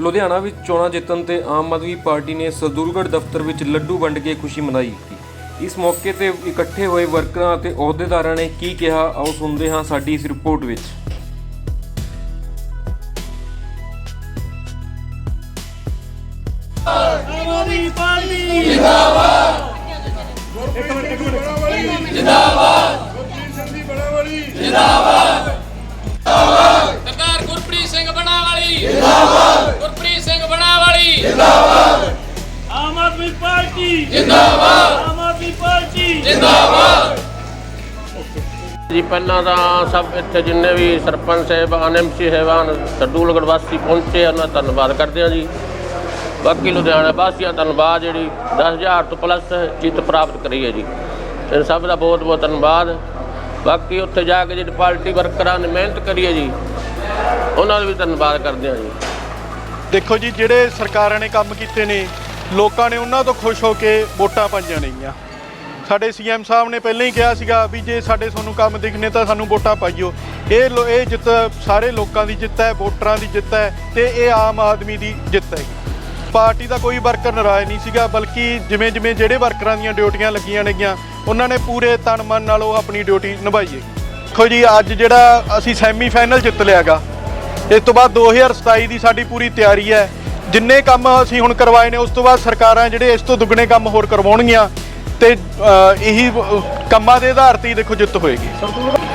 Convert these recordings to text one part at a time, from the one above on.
ਲੁਧਿਆਣਾ ਵਿੱਚ ਚੋਣਾਂ ਜਿੱਤਣ ਤੇ ਆਮ ਆਦਮੀ ਪਾਰਟੀ ਨੇ ਸਰਦੂਲਗੜ੍ਹ ਦਫ਼ਤਰ ਵਿੱਚ ਲੱਡੂ ਵੰਡ ਕੇ ਖੁਸ਼ੀ ਮਨਾਈ ਇਸ ਮੌਕੇ ਤੇ ਇਕੱਠੇ ਹੋਏ ਵਰਕਰਾਂ ਅਤੇ ਅਹੁਦੇਦਾਰਾਂ ਨੇ ਕੀ ਕਿਹਾ, ਆਓ ਸੁਣਦੇ ਹਾਂ ਸਾਡੀ ਇਸ ਰਿਪੋਰਟ ਵਿੱਚ। ਆਮ ਆਦਮੀ ਪਾਰਟੀ। ਸਰਦਾਰ ਪਾਰਟੀ ਜਿੰਦਾਬਾਦ। ਆਮ ਆਦਮੀ ਪਾਰਟੀ ਜੀ ਪਹਿਲਾਂ ਤਾਂ ਸਭ ਇੱਥੇ ਜਿੰਨੇ ਵੀ ਸਰਪੰਚ ਸਾਹਿਬਾਨ ਐਮਸੀ ਸਾਹਿਬਾਨ ਸਰਦੂਲਗੜ੍ਹ ਵਾਸੀ ਪਹੁੰਚੇ ਉਹਨਾਂ ਦਾ ਧੰਨਵਾਦ ਕਰਦੇ ਹਾਂ ਜੀ। ਬਾਕੀ ਲੁਧਿਆਣਾ ਵਾਸੀਆਂ ਧੰਨਵਾਦ, ਜਿਹੜੀ 10000 ਤੋਂ ਪਲੱਸ ਜਿੱਤ ਪ੍ਰਾਪਤ ਕਰੀ ਹੈ ਜੀ। ਤੇ ਸਭ ਦਾ ਬਹੁਤ ਬਹੁਤ ਧੰਨਵਾਦ। ਬਾਕੀ ਉੱਥੇ ਜਾ ਕੇ ਜਿਹੜੀ ਪਾਰਟੀ ਵਰਕਰਾਂ ਨੇ ਮਿਹਨਤ ਕਰੀ ਹੈ ਜੀ, ਉਹਨਾਂ ਦਾ ਵੀ ਧੰਨਵਾਦ ਕਰਦੇ ਹਾਂ ਜੀ। ਦੇਖੋ ਜੀ, ਜਿਹੜੇ ਸਰਕਾਰਾਂ ਨੇ ਕੰਮ ਕੀਤੇ ਨੇ ਲੋਕਾਂ ਨੇ ਉਹਨਾਂ ਤੋਂ ਖੁਸ਼ ਹੋ ਕੇ ਵੋਟਾਂ ਪਾਈਆਂ ਨੇਗੀਆਂ। ਸਾਡੇ ਸੀਐਮ ਸਾਹਿਬ ਨੇ ਪਹਿਲਾਂ ਹੀ ਕਿਹਾ ਸੀਗਾ ਵੀ ਜੇ ਸਾਡੇ ਤੁਹਾਨੂੰ ਕੰਮ ਦਿਖਨੇ ਤਾਂ ਸਾਨੂੰ ਵੋਟਾਂ ਪਾਈਓ। ਇਹ ਲੋ- ਇਹ ਜਿੱਤ ਸਾਰੇ ਲੋਕਾਂ ਦੀ ਜਿੱਤ ਹੈ, ਵੋਟਰਾਂ ਦੀ ਜਿੱਤ ਹੈ ਤੇ ਇਹ ਆਮ ਆਦਮੀ ਦੀ ਜਿੱਤ ਹੈ। ਪਾਰਟੀ ਦਾ ਕੋਈ ਵਰਕਰ ਨਾਰਾਜ਼ ਨਹੀਂ ਸੀਗਾ, ਬਲਕਿ ਜਿਵੇਂ ਜਿਵੇਂ ਜਿਹੜੇ ਵਰਕਰਾਂ ਦੀਆਂ ਡਿਊਟੀਆਂ ਲੱਗੀਆਂ ਨੇਗੀਆਂ, ਉਹਨਾਂ ਨੇ ਪੂਰੇ ਤਨ ਮਨ ਨਾਲ ਉਹ ਆਪਣੀ ਡਿਊਟੀ ਨਿਭਾਈ ਹੈ। ਦੇਖੋ ਜੀ, ਅੱਜ ਜਿਹੜਾ ਅਸੀਂ ਸੈਮੀ ਫਾਈਨਲ ਜਿੱਤ ਲਿਆਗਾ, ਇਸ ਤੋਂ ਬਾਅਦ 2027 ਦੀ ਸਾਡੀ ਪੂਰੀ ਤਿਆਰੀ ਹੈ। ਜਿੰਨੇ ਕੰਮ ਅਸੀਂ ਹੁਣ ਕਰਵਾਏ ਨੇ ਉਸ ਤੋਂ ਬਾਅਦ ਸਰਕਾਰਾਂ ਜਿਹੜੇ ਇਸ ਤੋਂ ਦੁੱਗਣੇ ਕੰਮ ਹੋਰ ਕਰਵਾਉਣਗੀਆਂ ਤੇ ਅ, ਇਹੀ ਅ, ਕੰਮਾਂ ਦੇ ਆਧਾਰ ਤੇ ਹੀ ਦੇਖੋ ਜਿੱਤ ਹੋਏਗੀ।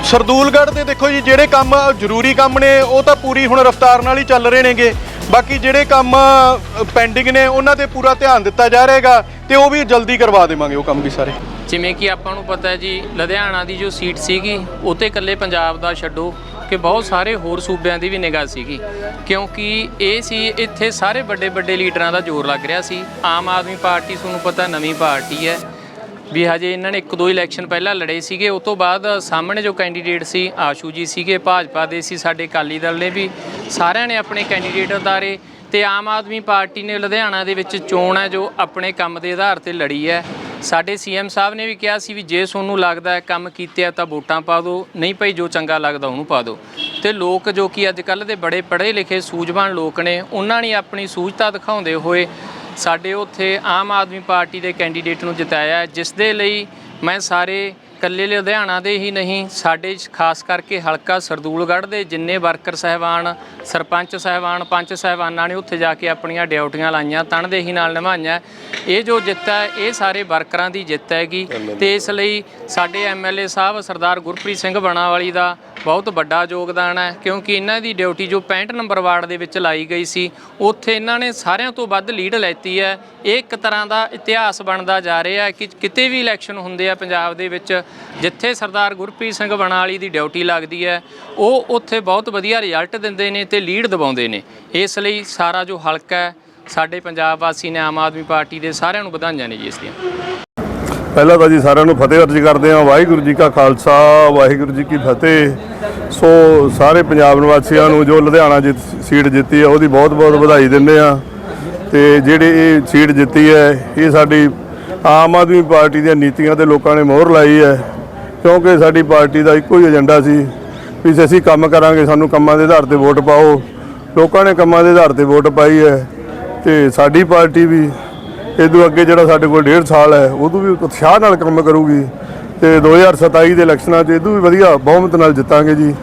ਸਰਦੂਲਗੜ੍ਹ ਦੇ ਦੇਖੋ ਜੀ ਜਿਹੜੇ ਕੰਮ ਜ਼ਰੂਰੀ ਕੰਮ ਨੇ ਉਹ ਤਾਂ ਪੂਰੀ ਹੁਣ ਰਫ਼ਤਾਰ ਨਾਲ ਹੀ ਚੱਲ ਰਹੇ ਨੇਗੇ। ਬਾਕੀ ਜਿਹੜੇ ਕੰਮ ਪੈਂਡਿੰਗ ਨੇ ਉਹਨਾਂ ਤੇ ਪੂਰਾ ਧਿਆਨ ਦਿੱਤਾ ਜਾ ਰਹੇਗਾ ਤੇ ਉਹ ਵੀ ਜਲਦੀ ਕਰਵਾ ਦੇਵਾਂਗੇ ਉਹ ਕੰਮ ਵੀ ਸਾਰੇ। ਜਿਵੇਂ ਕਿ ਆਪਾਂ ਨੂੰ ਪਤਾ ਹੈ ਜੀ ਲੁਧਿਆਣਾ ਦੀ ਜੋ ਸੀਟ ਸੀਗੀ ਉਹ ਤੇ ਇਕੱਲੇ ਪੰਜਾਬ ਦਾ ਛੱਡੋ। ਕਿ ਬਹੁਤ ਸਾਰੇ ਹੋਰ ਸੂਬਿਆਂ ਦੀ ਵੀ ਨਿਗਾਹ ਸੀਗੀ, ਕਿਉਂਕਿ ਇਹ ਸੀ ਇੱਥੇ ਸਾਰੇ ਵੱਡੇ ਵੱਡੇ ਲੀਡਰਾਂ ਦਾ ਜ਼ੋਰ ਲੱਗ ਰਿਹਾ ਸੀ। ਆਮ ਆਦਮੀ ਪਾਰਟੀ, ਤੁਹਾਨੂੰ ਪਤਾ ਨਵੀਂ ਪਾਰਟੀ ਹੈ, ਵੀ ਹਜੇ ਇਹਨਾਂ ਨੇ ਇੱਕ ਦੋ ਇਲੈਕਸ਼ਨ ਪਹਿਲਾਂ ਲੜੇ ਸੀਗੇ ਉਸ ਤੋਂ ਬਾਅਦ ਸਾਹਮਣੇ ਜੋ ਕੈਂਡੀਡੇਟ ਸੀ, ਆਸ਼ੂ ਜੀ ਸੀਗੇ, ਭਾਜਪਾ ਦੇ ਸੀ, ਸਾਡੇ ਅਕਾਲੀ ਦਲ ਨੇ ਵੀ, ਸਾਰਿਆਂ ਨੇ ਆਪਣੇ ਕੈਂਡੀਡੇਟ ਉਤਾਰੇ ਤੇ ਆਮ ਆਦਮੀ ਪਾਰਟੀ ਨੇ ਲੁਧਿਆਣਾ ਦੇ ਵਿੱਚ ਚੋਣ ਹੈ, ਜੋ ਆਪਣੇ ਕੰਮ ਦੇ ਆਧਾਰ ਤੇ ਲੜੀ ਹੈ। ਸਾਡੇ ਸੀਐਮ ਸਾਹਿਬ ਨੇ ਵੀ ਕਿਹਾ ਸੀ ਵੀ ਜੇ ਤੁਹਾਨੂੰ ਲੱਗਦਾ ਹੈ ਕੰਮ ਕੀਤੇ ਆ ਤਾਂ ਵੋਟਾਂ ਪਾ ਦਿਓ, ਨਹੀਂ ਭਾਈ ਜੋ ਚੰਗਾ ਲੱਗਦਾ ਉਹਨੂੰ ਪਾ ਦਿਓ। ਤੇ ਲੋਕ ਜੋ ਕਿ ਅੱਜ ਕੱਲ ਦੇ ਬੜੇ ਪੜ੍ਹੇ ਲਿਖੇ ਸੂਝਵਾਨ ਲੋਕ ਨੇ, ਉਹਨਾਂ ਨੇ ਆਪਣੀ ਸੂਝਤਾ ਦਿਖਾਉਂਦੇ ਹੋਏ ਸਾਡੇ ਉੱਥੇ ਆਮ ਆਦਮੀ ਪਾਰਟੀ ਦੇ ਕੈਂਡੀਡੇਟ ਨੂੰ ਜਿਤਾਇਆ ਜਿਸ ਦੇ ਲਈ ਮੈਂ ਸਾਰੇ ਕੱਲੇ ਲੁਧਿਆਣਾ ਦੇ ਹੀ ਨਹੀਂ ਸਾਡੇ ਖਾਸ ਕਰਕੇ ਹਲਕਾ ਸਰਦੂਲਗੜ੍ਹ ਦੇ ਜਿੰਨੇ ਵਰਕਰ ਸਹਿਬਾਨ ਸਰਪੰਚ ਸਹਿਬਾਨ ਪੰਚ ਸਹਿਬਾਨਾਂ ਨੇ ਉੱਥੇ ਜਾ ਕੇ ਆਪਣੀਆਂ ਡਿਊਟੀਆਂ ਲਾਈਆਂ ਤਨਦੇਹੀ ਨਾਲ ਨਿਭਾਈਆਂ। ਇਹ ਜੋ ਜਿੱਤ ਹੈ ਇਹ ਸਾਰੇ ਵਰਕਰਾਂ ਦੀ ਜਿੱਤ ਹੈਗੀ। ਤੇ ਇਸ ਲਈ ਸਾਡੇ ਐਮਐਲਏ ਸਾਹਿਬ ਸਰਦਾਰ ਗੁਰਪ੍ਰੀਤ ਸਿੰਘ ਬਣਾਵਾਲੀ ਦਾ ਬਹੁਤ ਵੱਡਾ ਯੋਗਦਾਨ ਹੈ, ਕਿਉਂਕਿ ਇਹਨਾਂ ਦੀ ਡਿਊਟੀ ਜੋ 65 ਨੰਬਰ ਵਾਰਡ ਦੇ ਵਿੱਚ ਲਾਈ ਗਈ ਸੀ, ਉੱਥੇ ਇਹਨਾਂ ਨੇ ਸਾਰਿਆਂ ਤੋਂ ਵੱਧ ਲੀਡ ਲੈਤੀ ਹੈ। ਇਹ ਇੱਕ ਤਰ੍ਹਾਂ ਦਾ ਇਤਿਹਾਸ ਬਣਦਾ ਜਾ ਰਿਹਾ ਹੈ ਕਿ ਕਿਤੇ ਵੀ ਇਲੈਕਸ਼ਨ ਹੁੰਦੇ ਆ ਪੰਜਾਬ ਦੇ ਵਿੱਚ, ਜਿੱਥੇ ਸਰਦਾਰ ਗੁਰਪ੍ਰੀਤ ਸਿੰਘ ਬਣਾਲੀ ਦੀ ਡਿਊਟੀ ਲੱਗਦੀ ਹੈ, ਉਹ ਉੱਥੇ ਬਹੁਤ ਵਧੀਆ ਰਿਜ਼ਲਟ ਦਿੰਦੇ ਨੇ ਤੇ ਲੀਡ ਦਿਵਾਉਂਦੇ ਨੇ। ਇਸ ਲਈ ਸਾਰਾ ਜੋ ਹਲਕਾ ਹੈ, ਸਾਡੇ ਪੰਜਾਬ ਵਾਸੀ ਨੇ ਆਮ ਆਦਮੀ ਪਾਰਟੀ ਦੇ ਸਾਰਿਆਂ ਨੂੰ ਵਧਾਈਆਂ ਨੇ ਜੀ ਇਸ ਦੀਆਂ। ਪਹਿਲਾਂ ਤਾਂ ਜੀ ਸਾਰਿਆਂ ਨੂੰ ਫਤਿਹ ਅਰਜ ਕਰਦੇ ਹਾਂ, ਵਾਹਿਗੁਰੂ ਜੀ ਕਾ ਖਾਲਸਾ, ਵਾਹਿਗੁਰੂ ਜੀ ਕੀ ਫਤਿਹ। ਸੋ ਸਾਰੇ ਪੰਜਾਬ ਨਿਵਾਸੀਆਂ ਨੂੰ ਜੋ ਲੁਧਿਆਣਾ ਜਿੱਤ ਸੀਟ ਜਿੱਤੀ ਹੈ, ਉਹਦੀ ਬਹੁਤ-ਬਹੁਤ ਵਧਾਈ ਦਿੰਦੇ ਆ ਤੇ ਜਿਹੜੀ ਇਹ ਸੀਟ ਜਿੱਤੀ ਹੈ, ਇਹ ਸਾਡੀ ਆਮ ਆਦਮੀ ਪਾਰਟੀ ਦੀਆਂ ਨੀਤੀਆਂ ਤੇ ਲੋਕਾਂ ਨੇ ਮੋਹਰ ਲਾਈ ਹੈ, ਕਿਉਂਕਿ ਸਾਡੀ ਪਾਰਟੀ ਦਾ ਇੱਕੋ ਹੀ ਏਜੰਡਾ ਸੀ ਵੀ ਅਸੀਂ ਕੰਮ ਕਰਾਂਗੇ, ਸਾਨੂੰ ਕੰਮਾਂ ਦੇ ਆਧਾਰ ਤੇ ਵੋਟ ਪਾਓ। ਲੋਕਾਂ ਨੇ ਕੰਮਾਂ ਦੇ ਆਧਾਰ ਤੇ ਵੋਟ ਪਾਈ ਹੈ ਤੇ ਸਾਡੀ ਪਾਰਟੀ ਵੀ ਇਦੋਂ ਅੱਗੇ ਜਿਹੜਾ ਸਾਡੇ ਕੋਲ ਡੇਢ ਸਾਲ ਹੈ ਉਦੋਂ ਵੀ ਉਤਸ਼ਾਹ ਨਾਲ ਕੰਮ ਕਰੂਗੀ ਤੇ 2027 ਦੇ ਇਲੈਕਸ਼ਨਾਂ 'ਚ ਇਦੋਂ ਵੀ ਵਧੀਆ ਬਹੁਮਤ ਨਾਲ ਜਿੱਤਾਂਗੇ ਜੀ।